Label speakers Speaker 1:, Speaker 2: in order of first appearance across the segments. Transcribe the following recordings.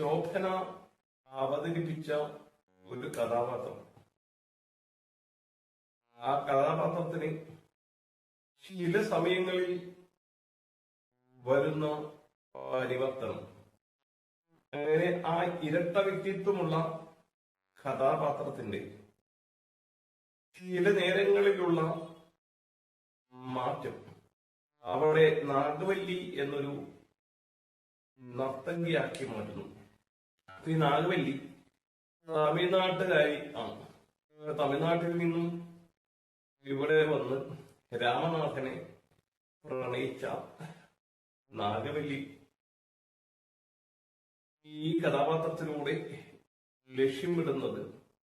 Speaker 1: ശോഭന അവതരിപ്പിച്ച ഒരു കഥാപാത്രം. ആ കഥാപാത്രത്തിന് ചില സമയങ്ങളിൽ വരുന്ന പരിവർത്തനം. അങ്ങനെ ആ ഇരട്ട വ്യക്തിത്വമുള്ള കഥാപാത്രത്തിന്റെ ചില നേരങ്ങളിലുള്ള മാറ്റം. അവിടെ നാഗവല്ലി എന്നൊരു നർത്തകിയാക്കി മാറ്റുന്നു. ഈ നാഗവല്ലി തമിഴ്നാട്ടുകാരി ആണ്. തമിഴ്നാട്ടിൽ നിന്നും ഇവിടെ വന്ന് രാമനാഥനെ പ്രണയിച്ച നാഗവല്ലി ഈ കഥാപാത്രത്തിലൂടെ ലക്ഷ്യമിടുന്നത്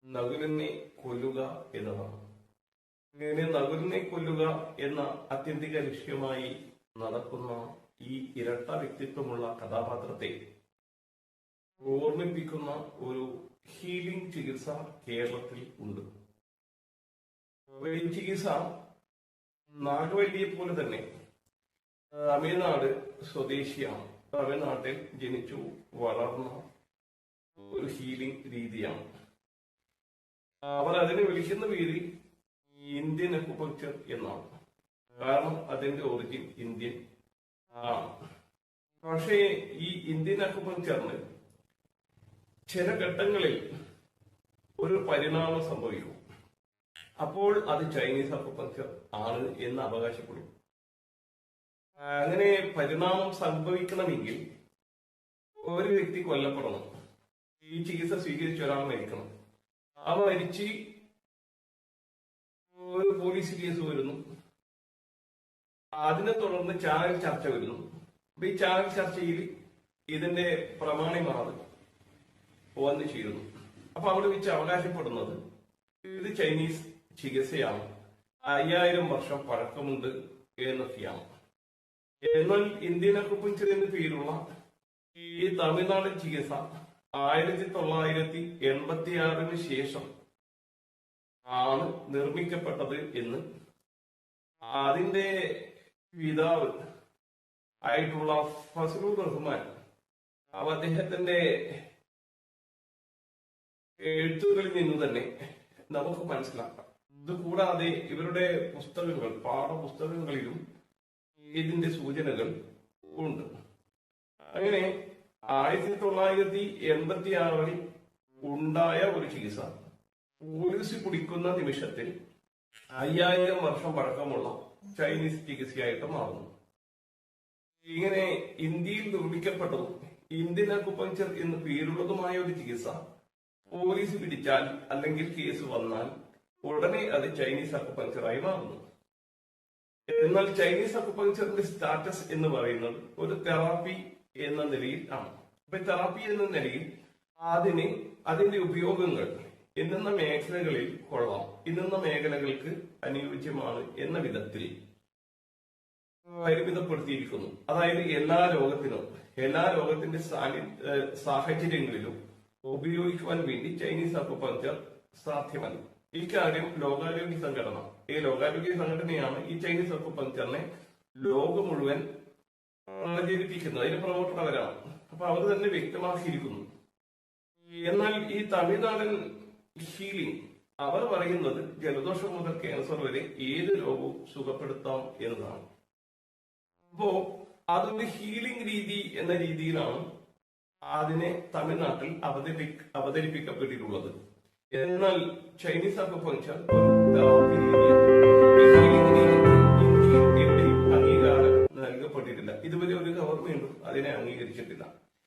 Speaker 1: നകുലിനെ കൊല്ലുക എന്നതാണ്. ഇങ്ങനെ നകുലിനെ കൊല്ലുക എന്ന അത്യന്തിക ലക്ഷ്യമായി നടക്കുന്ന ഈ ഇരട്ട വ്യക്തിത്വമുള്ള കഥാപാത്രത്തെ ഓർമ്മിപ്പിക്കുന്ന ഒരു ഹീലിംഗ് ചികിത്സ കേരളത്തിൽ ഉണ്ട്. ഈ ചികിത്സ നാഗവല്ലിയെ പോലെ തന്നെ തമിഴ്നാട് സ്വദേശിയാണ്. തമിഴ്നാട്ടിൽ ജനിച്ചു വളർന്ന ഒരു ഹീലിംഗ് രീതിയാണ്. അവർ അതിനെ വിളിക്കുന്ന പേര് ഇന്ത്യൻ അക്കുപങ്ചർ എന്നാണ്. കാരണം അതിന്റെ ഒറിജിൻ ഇന്ത്യൻ ആണ്. പക്ഷേ ഈ ഇന്ത്യൻ അക്കുപങ്ചറിന് ചില ഘട്ടങ്ങളിൽ ഒരു പരിണാമം സംഭവിക്കും. അപ്പോൾ അത് ചൈനീസ് അക്കുപങ്ചർ ആണ് എന്ന് അവകാശപ്പെടും. അങ്ങനെ പരിണാമം സംഭവിക്കണമെങ്കിൽ ഒരു വ്യക്തി കൊല്ലപ്പെടണം. ഈ ചികിത്സ സ്വീകരിച്ച ഒരാൾ മരിക്കണം. ആ മരിച്ച് ഒരു പോലീസ് കേസ് വരുന്നു. അതിനെ തുടർന്ന് ചാനൽ ചർച്ച വരുന്നു. അപ്പൊ ഈ ചാനൽ ചർച്ചയിൽ ഇതിന്റെ പ്രമാണിമാർ വന്നു ചേരുന്നു അപ്പൊ അവിടെ വെച്ച് അവകാശപ്പെടുന്നത് ഇത് ചൈനീസ് ചികിത്സയാണ്. അയ്യായിരം വർഷം പഴക്കമുണ്ട് എന്നൊക്കെയാണ്. എന്നാൽ ഇന്ത്യൻ അക്കുപഞ്ചർ എന്ന് പേരുള്ള ഈ തമിഴ്നാടൻ ചികിത്സ ആയിരത്തി തൊള്ളായിരത്തി എൺപത്തി ആറിന് ശേഷം ആണ് നിർമ്മിക്കപ്പെട്ടത് എന്ന്. അതിന്റെ പിതാവ് ആയിട്ടുള്ള ഫസലുർ റഹ്മാൻ അദ്ദേഹത്തിന്റെ എഴുത്തുകളിൽ നിന്ന് തന്നെ നമുക്ക് മനസ്സിലാക്കാം. ഇത് കൂടാതെ ഇവരുടെ പുസ്തകങ്ങൾ പാഠപുസ്തകങ്ങളിലും ഇതിന്റെ സൂചനകൾ ഉണ്ട്. അങ്ങനെ ആയിരത്തി തൊള്ളായിരത്തി എൺപത്തി ആറിൽ ഉണ്ടായ ഒരു ചികിത്സ. പോലീസ് കുടിക്കുന്ന നിമിഷത്തിൽ അയ്യായിരം വർഷം പഴക്കമുള്ള ചൈനീസ് ചികിത്സയായിട്ട് മാറുന്നു. ഇങ്ങനെ ഇന്ത്യയിൽ നിർമ്മിക്കപ്പെട്ടതും ഇന്ത്യൻ അക്കുപഞ്ചർ എന്ന് പേരുള്ളതുമായ ഒരു ചികിത്സ പോലീസ് പിടിച്ചാൽ അല്ലെങ്കിൽ കേസ് വന്നാൽ ഉടനെ അത് ചൈനീസ് അക്കുപഞ്ചറായി മാറുന്നു. എന്നാൽ ചൈനീസ് അക്കുപഞ്ചറിന്റെ സ്റ്റാറ്റസ് എന്ന് പറയുന്നത് ഒരു തെറാപ്പി എന്ന നിലയിൽ ആണ്. അപ്പൊ തെറാപ്പി എന്ന നിലയിൽ അതിന് അതിന്റെ ഉപയോഗങ്ങൾ ഇന്നുന്ന മേഖലകളിൽ കൊള്ളാം ഇന്നുന്ന മേഖലകൾക്ക് അനുയോജ്യമാണ് എന്ന വിധത്തിൽ പരിമിതപ്പെടുത്തിയിരിക്കുന്നു. അതായത് എല്ലാ രോഗത്തിനും എല്ലാ രോഗത്തിന്റെ സാഹചര്യങ്ങളിലും ഉപയോഗിക്കുവാൻ വേണ്ടി ചൈനീസ് അക്കുപഞ്ചർ സാധ്യമല്ല. ഇക്കാര്യം ലോകാരോഗ്യ സംഘടന ഈ ലോകാരോഗ്യ സംഘടനയാണ് ഈ ചൈനീസ് അക്കുപഞ്ചറിനെ ലോകം മുഴുവൻ പ്രചരിപ്പിക്കുന്നത് അതിന്റെ പ്രവർത്തനവരാണ് അപ്പൊ അവർ തന്നെ വ്യക്തമാക്കിയിരിക്കുന്നു. എന്നാൽ ഈ തമിഴ്നാടൻ ഹീലിംഗ് അവർ പറയുന്നത് ജലദോഷം മുതൽ ക്യാൻസർ വരെ ഏത് രോഗവും സുഖപ്പെടുത്താം എന്നതാണ്. അപ്പോ അതൊരു ഹീലിംഗ് രീതി എന്ന രീതിയിലാണ് അതിനെ തമിഴ്നാട്ടിൽ അവതരി അവതരിപ്പിക്കപ്പെട്ടിട്ടുള്ളത്. എന്നാൽ ചൈനീസ് അക്യുപങ്ചർ ഇതുവരെ ഒരു ഗവൺമെന്റും അതിനെ അംഗീകരിച്ചിട്ടില്ല.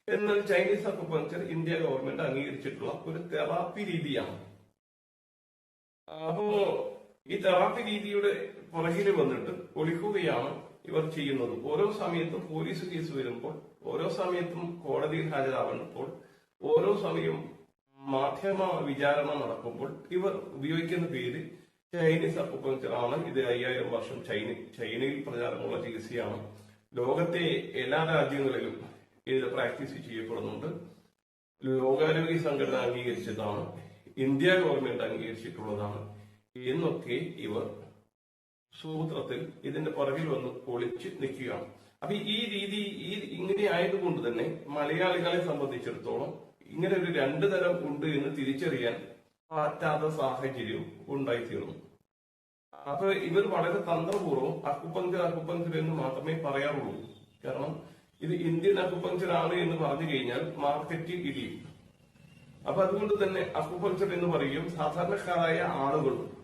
Speaker 1: എന്നാൽ ചൈനീസ് അക്കുപഞ്ചർ ഇന്ത്യ ഗവൺമെന്റ് അംഗീകരിച്ചിട്ടുള്ള ഒരു തെറാപ്പി രീതിയാണ്. അപ്പോ ഈ തെറാപ്പി രീതിയുടെ പുറകിൽ വന്നിട്ട് ഒളിക്കുകയാണ് ഇവർ ചെയ്യുന്നത്. ഓരോ സമയത്തും പോലീസ് കേസ് വരുമ്പോൾ ഓരോ സമയത്തും കോടതിയിൽ ഹാജരാകുമ്പോൾ ഓരോ സമയവും മാധ്യമ വിചാരണ നടക്കുമ്പോൾ ഇവർ ഉപയോഗിക്കുന്ന പേര് ചൈനീസ് അക്കുപഞ്ചർ ആണ് ഇത് അയ്യായിരം വർഷം ചൈന ചൈനയിൽ പ്രചാരമുള്ള ചികിത്സയാണ്. ലോകത്തെ എല്ലാ രാജ്യങ്ങളിലും ഇത് പ്രാക്ടീസ് ചെയ്യപ്പെടുന്നുണ്ട്. ലോകാരോഗ്യ സംഘടന അംഗീകരിച്ചതാണ്. ഇന്ത്യ ഗവൺമെന്റ് അംഗീകരിച്ചിട്ടുള്ളതാണ്. എന്നൊക്കെ ഇവർ സൂത്രത്തിൽ ഇതിന്റെ പുറകിൽ വന്ന് ഒളിച്ച് നിൽക്കുകയാണ്. അപ്പൊ ഈ രീതി ഈ ഇങ്ങനെ ആയതുകൊണ്ട് തന്നെ മലയാളികളെ സംബന്ധിച്ചിടത്തോളം ഇങ്ങനെ ഒരു രണ്ടു തരം ഉണ്ട് എന്ന് തിരിച്ചറിയാൻ പറ്റാത്ത സാഹചര്യവും ഉണ്ടായിത്തീർന്നു. അപ്പൊ ഇവർ വളരെ തന്ത്രപൂർവം അക്കുപഞ്ചർ അക്കുപഞ്ചർ എന്ന് മാത്രമേ പറയാറുള്ളൂ. കാരണം ഇത് ഇന്ത്യൻ അക്കുപഞ്ചർ ആണ് എന്ന് പറഞ്ഞു കഴിഞ്ഞാൽ മാർക്കറ്റ് ഇടിയും. അപ്പൊ അതുകൊണ്ട് തന്നെ അക്കുപഞ്ചർ എന്ന് പറയും സാധാരണക്കാരായ ആളുകളും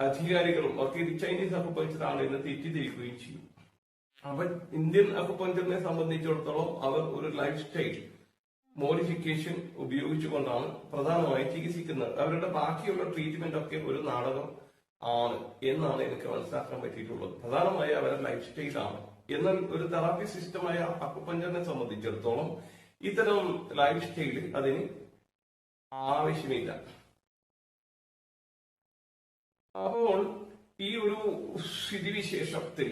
Speaker 1: അധികാരികളും ഒക്കെ ഇത് ചൈനീസ് അക്കുപഞ്ചർ ആണ് എന്ന് തെറ്റിദ്ധരിക്കുകയും ചെയ്യും. അവൻ ഇന്ത്യൻ അക്കുപഞ്ചറിനെ സംബന്ധിച്ചിടത്തോളം അവർ ഒരു ലൈഫ് സ്റ്റൈൽ മോഡിഫിക്കേഷൻ ഉപയോഗിച്ചുകൊണ്ടാണ് പ്രധാനമായും ചികിത്സിക്കുന്നത്. അവരുടെ ബാക്കിയുള്ള ട്രീറ്റ്മെന്റ് ഒക്കെ ഒരു നാടകം ആണ് എന്നാണ് എനിക്ക് മനസ്സിലാക്കാൻ പറ്റിയിട്ടുള്ളത്. പ്രധാനമായും അവരുടെ ലൈഫ് സ്റ്റൈലാണ് എന്നാൽ ഒരു തെറാപ്പി സിസ്റ്റമായ അക്കുപഞ്ചറിനെ സംബന്ധിച്ചിടത്തോളം ഇത്തരം ലൈഫ് സ്റ്റൈൽ അതിന് ആവശ്യമില്ല. അപ്പോൾ ഈ ഒരു സ്ഥിതിവിശേഷത്തിൽ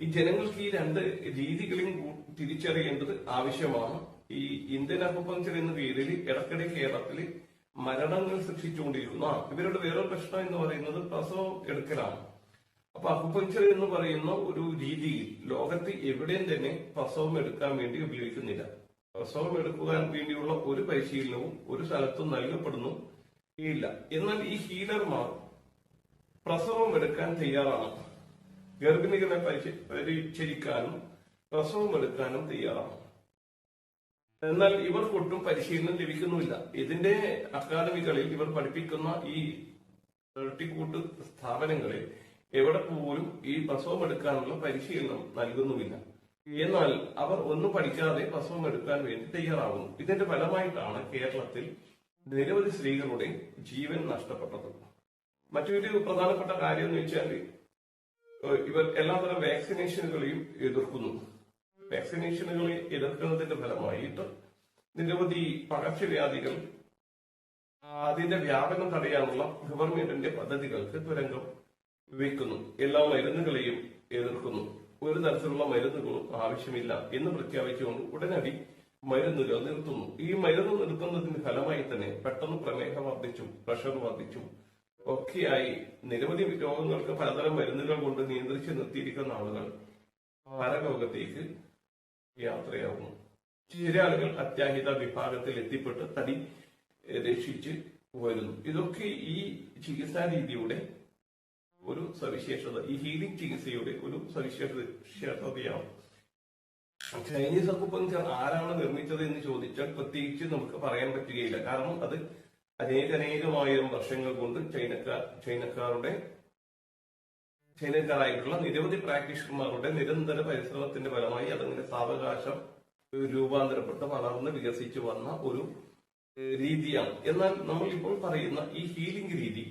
Speaker 1: ഈ ജനങ്ങൾക്ക് ഈ രണ്ട് രീതികളും തിരിച്ചറിയേണ്ടത് ആവശ്യമാണ്. ഈ ഇന്ത്യൻ അക്കുപഞ്ചർ എന്ന പേരിൽ ഇടയ്ക്കിടെ കേരളത്തിൽ മരണങ്ങൾ സൃഷ്ടിച്ചുകൊണ്ടിരുന്ന ഇവരുടെ വേറൊരു പ്രശ്നം എന്ന് പറയുന്നത് പ്രസവം എടുക്കലാണ്. അപ്പൊ അക്കുപഞ്ചർ എന്ന് പറയുന്ന ഒരു രീതിയിൽ ലോകത്ത് എവിടെയും തന്നെ പ്രസവം എടുക്കാൻ വേണ്ടി ഉപയോഗിക്കുന്നില്ല. പ്രസവം എടുക്കുവാൻ വേണ്ടിയുള്ള ഒരു പരിശീലനവും ഒരു സ്ഥലത്തും നൽകപ്പെടുന്നു ഇല്ല എന്നാൽ ഈ ഹീലർമാർ പ്രസവം എടുക്കാൻ തയ്യാറാണ്. ഗർഭിണികളെ പരിചരിക്കാനും പ്രസവം എടുക്കാനും തയ്യാറാണ്. എന്നാൽ ഇവർക്കൊട്ടും പരിശീലനം ലഭിക്കുന്നുമില്ല. ഇതിന്റെ അക്കാദമികളിൽ ഇവർ പഠിപ്പിക്കുന്ന ഈ തട്ടിക്കൂട്ട് സ്ഥാപനങ്ങളിൽ എവിടെ പോലും ഈ പ്രസവം എടുക്കാനുള്ള പരിശീലനം നൽകുന്നുമില്ല. എന്നാൽ അവർ ഒന്നും പഠിക്കാതെ പ്രസവം എടുക്കാൻ വേണ്ടി തയ്യാറാകുന്നു ഇതിന്റെ ഫലമായിട്ടാണ് കേരളത്തിൽ നിരവധി സ്ത്രീകളുടെ ജീവൻ നഷ്ടപ്പെട്ടത്. മറ്റൊരു പ്രധാനപ്പെട്ട കാര്യം എന്ന് വെച്ചാൽ ഇവർ എല്ലാതരം വാക്സിനേഷനുകളെയും എതിർക്കുന്നു. വാക്സിനേഷനുകളെ എതിർക്കുന്നതിന്റെ ഫലമായിട്ട് നിരവധി പകർച്ചവ്യാധികൾ അതിന്റെ വ്യാപനം തടയാനുള്ള ഗവൺമെന്റിന്റെ പദ്ധതികൾക്ക് തുരങ്കം വയ്ക്കുന്നു എല്ലാ മരുന്നുകളെയും എതിർക്കുന്നു. ഒരു തരത്തിലുള്ള മരുന്നുകളും ആവശ്യമില്ല എന്ന് പ്രഖ്യാപിച്ചുകൊണ്ട് ഉടനടി മരുന്നുകൾ നിർത്തുന്നു. ഈ മരുന്ന് നിർത്തുന്നതിന്റെ ഫലമായി തന്നെ പെട്ടെന്ന് പ്രമേഹം വർദ്ധിച്ചു പ്രഷർ വർദ്ധിച്ചു ഒക്കെയായി. നിരവധി രോഗങ്ങൾക്ക് പലതരം മരുന്നുകൾ കൊണ്ട് നിയന്ത്രിച്ച് നിർത്തിയിരിക്കുന്ന ആളുകൾ പരലോകത്തേക്ക് യാത്രയാവുന്നു. ചില ആളുകൾ അത്യാഹിത വിഭാഗത്തിൽ എത്തിപ്പെട്ട് തടി രക്ഷിച്ച് വരുന്നു. ഇതൊക്കെ ഈ ചികിത്സാ രീതിയുടെ ഒരു സവിശേഷത ഈ ഹീലിംഗ് ചികിത്സയുടെ ഒരു സവിശേഷതയാണ്. ചൈനീസ് അക്കുപങ്ചർ ആരാണ് നിർമ്മിച്ചത് എന്ന് ചോദിച്ചാൽ പ്രത്യേകിച്ച് നമുക്ക് പറയാൻ പറ്റുകയില്ല. കാരണം അത് അനേകനേകമായിരം വർഷങ്ങൾ കൊണ്ട് ചൈനക്കാർ ചൈനക്കാരുടെ ചൈനക്കാരായിട്ടുള്ള നിരവധി പ്രാക്ടീഷണർമാരുടെ നിരന്തര പരിശ്രമത്തിന്റെ ഫലമായി അതങ്ങനെ സാവകാശം രൂപാന്തരപ്പെട്ട് വളർന്ന് വികസിച്ചു വന്ന ഒരു രീതിയാണ്. എന്നാൽ നമ്മൾ ഇപ്പോൾ പറയുന്ന ഈ ഹീലിംഗ് രീതി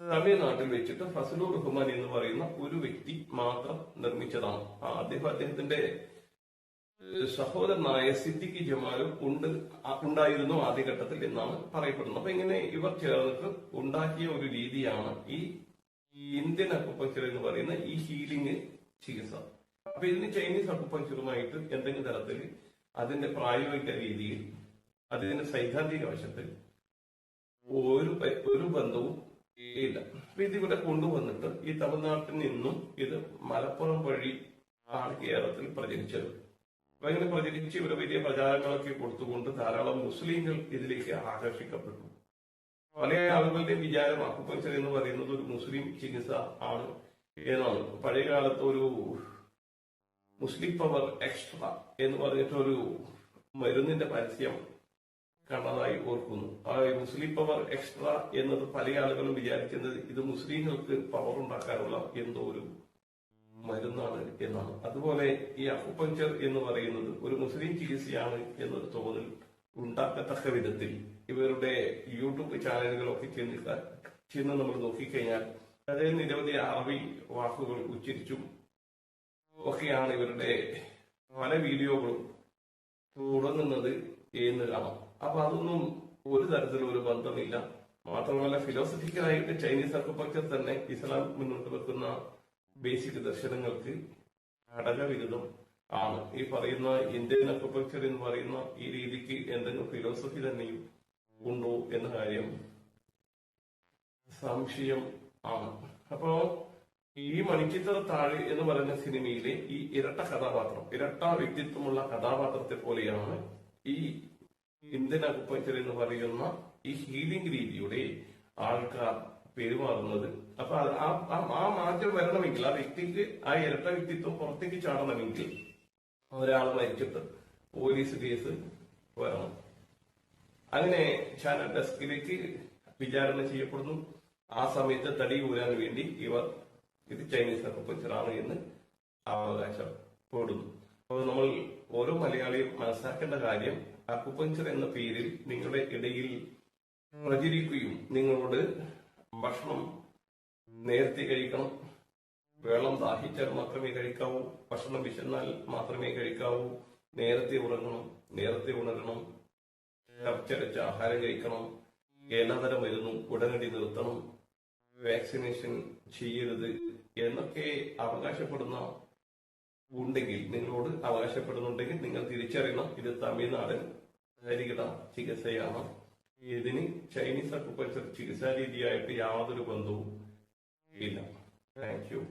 Speaker 1: തമിഴ്നാട്ടിൽ വെച്ചിട്ട് ഫസലൂർ റഹ്മാൻ എന്ന് പറയുന്ന ഒരു വ്യക്തി മാത്രം നിർമ്മിച്ചതാണ്. അദ്ദേഹം അദ്ദേഹത്തിന്റെ സഹോദരനായ സിദ്ദിഖി ജമാലും ഉണ്ട് ഉണ്ടായിരുന്നു ആദ്യഘട്ടത്തിൽ എന്നാണ് പറയപ്പെടുന്നത്. അപ്പൊ ഇങ്ങനെ ഇവർ ചേർന്നിട്ട് ഉണ്ടാക്കിയ ഒരു രീതിയാണ് ഈ ഇന്ത്യൻ അക്കുപഞ്ചർ എന്ന് പറയുന്ന ഈ ഹീലിംഗ് ചികിത്സ. അപ്പൊ ഇതിന് ചൈനീസ് അക്കുപഞ്ചറുമായിട്ട് എന്തെങ്കിലും തരത്തിൽ അതിന്റെ പ്രായോഗിക രീതിയിൽ അതിന്റെ സൈദ്ധാന്തിക വശത്തിൽ ഒരു ഒരു ബന്ധവും ഇല്ല. അപ്പൊ ഇതിവിടെ കൊണ്ടുവന്നിട്ട് ഈ തമിഴ്നാട്ടിൽ നിന്നും ഇത് മലപ്പുറം വഴി ആണ് കേരളത്തിൽ പ്രചരിച്ചത്. അപ്പൊ ഇങ്ങനെ പ്രചരിച്ച് ഇവർ വലിയ പ്രചാരങ്ങളൊക്കെ കൊടുത്തുകൊണ്ട് ധാരാളം മുസ്ലിങ്ങൾ ഇതിലേക്ക് ആകർഷിക്കപ്പെട്ടു. പല ആളുകളുടെയും വിചാരം അക്കുപഞ്ചർ എന്ന് പറയുന്നത് ഒരു മുസ്ലിം ചികിത്സ ആണ് എന്നാണ്. പഴയ കാലത്ത് ഒരു മുസ്ലിം പവർ എക്സ്ട്രാ എന്ന് പറഞ്ഞിട്ടൊരു മരുന്നിന്റെ പരസ്യം കണ്ടതായി ഓർക്കുന്നു. ആ മുസ്ലിം പവർ എക്സ്ട്രാ എന്നത് പല ആളുകളും വിചാരിക്കുന്നത് ഇത് മുസ്ലിങ്ങൾക്ക് പവർ ഉണ്ടാക്കാനുള്ള എന്തോ ഒരു മരുന്നാണ് എന്നാണ്. അതുപോലെ ഈ അക്കുപഞ്ചർ എന്ന് പറയുന്നത് ഒരു മുസ്ലിം ചികിത്സയാണ് എന്നൊരു തോന്നൽ ഉണ്ടാക്കത്തക്ക വിധത്തിൽ ഇവരുടെ യൂട്യൂബ് ചാനലുകളൊക്കെ ചെന്ന് ചെന്ന് നമ്മൾ നോക്കിക്കഴിഞ്ഞാൽ അതിൽ നിരവധി അറബി വാക്കുകൾ ഉച്ചരിച്ചും ഒക്കെയാണ് ഇവരുടെ പല വീഡിയോകളും തുടങ്ങുന്നത് എന്ന് കാണാം അപ്പൊ അതൊന്നും ഒരു തരത്തിലും ഒരു ബന്ധമില്ല. മാത്രമല്ല ഫിലോസഫിക്കലായിട്ട് ചൈനീസ് അക്കുപഞ്ചർ തന്നെ ഇസ്ലാം മുന്നോട്ട് വെക്കുന്ന ബേസിക് ദർശനങ്ങൾക്ക് ഘടകവിരുദ്ധം ആണ്. ഈ പറയുന്ന ഇന്ത്യൻ അക്കുപഞ്ചർ എന്ന് പറയുന്ന ഈ രീതിക്ക് എന്തെങ്കിലും ഫിലോസഫി തന്നെയും ഉണ്ടോ എന്ന കാര്യം സംശയം ആണ്. അപ്പോ ഈ മണിച്ചിത്ര താഴെ എന്ന് പറയുന്ന സിനിമയിലെ ഈ ഇരട്ട കഥാപാത്രം ഇരട്ട വ്യക്തിത്വമുള്ള കഥാപാത്രത്തെ പോലെയാണ് ഈ ഇന്ത്യൻ അക്കുപ്പഞ്ചർ എന്ന് പറയുന്ന ഈ ഹീലിംഗ് രീതിയുടെ ആൾക്കാർ പെരുമാറുന്നത്. അപ്പൊ ആ- ആ- മാറ്റം വരണമെങ്കിൽ ആ വ്യക്തിക്ക് ആ ഇരട്ട വ്യക്തിത്വം പുറത്തേക്ക് ചാടണമെങ്കിൽ ഒരാൾ മരിച്ചിട്ട് പോലീസ് കേസ് വരണം. അങ്ങനെ ചാനൽ ഡെസ്കിലേക്ക് വിചാരണ ചെയ്യപ്പെടുന്നു. ആ സമയത്ത് തടി ഊരാൻ വേണ്ടി ഇവർ ഇത് ചൈനീസ് അക്കുപഞ്ചറാണ് എന്ന് അവകാശപ്പെടുന്നു അപ്പോൾ നമ്മൾ ഓരോ മലയാളിയും മനസ്സിലാക്കേണ്ട കാര്യം അക്കുപ്പഞ്ചർ എന്ന പേരിൽ നിങ്ങളുടെ ഇടയിൽ പ്രചരിക്കുകയും നിങ്ങളോട് ഭക്ഷണം നേരത്തെ കഴിക്കണം. വെള്ളം ദാഹിച്ചാൽ മാത്രമേ കഴിക്കാവൂ. ഭക്ഷണം വിശന്നാൽ മാത്രമേ കഴിക്കാവൂ. നേരത്തെ ഉറങ്ങണം നേരത്തെ ഉണരണം. ചർച്ചരച്ച് ആഹാരം കഴിക്കണം. എല്ലാതരം മരുന്നും ഉടനടി നിർത്തണം. വാക്സിനേഷൻ ചെയ്യരുത് എന്നൊക്കെ അവകാശപ്പെടുന്ന ഉണ്ടെങ്കിൽ നിങ്ങളോട് അവകാശപ്പെടുന്നുണ്ടെങ്കിൽ നിങ്ങൾ തിരിച്ചറിയണം. ഇത് തമിഴ്നാടൻ ഹരികട ചികിത്സയാണ്. ഇതിന് ചൈനീസ് അക്കുപഞ്ചർ ചികിത്സാ രീതിയായിട്ട് യാതൊരു ബന്ധവും Thank you.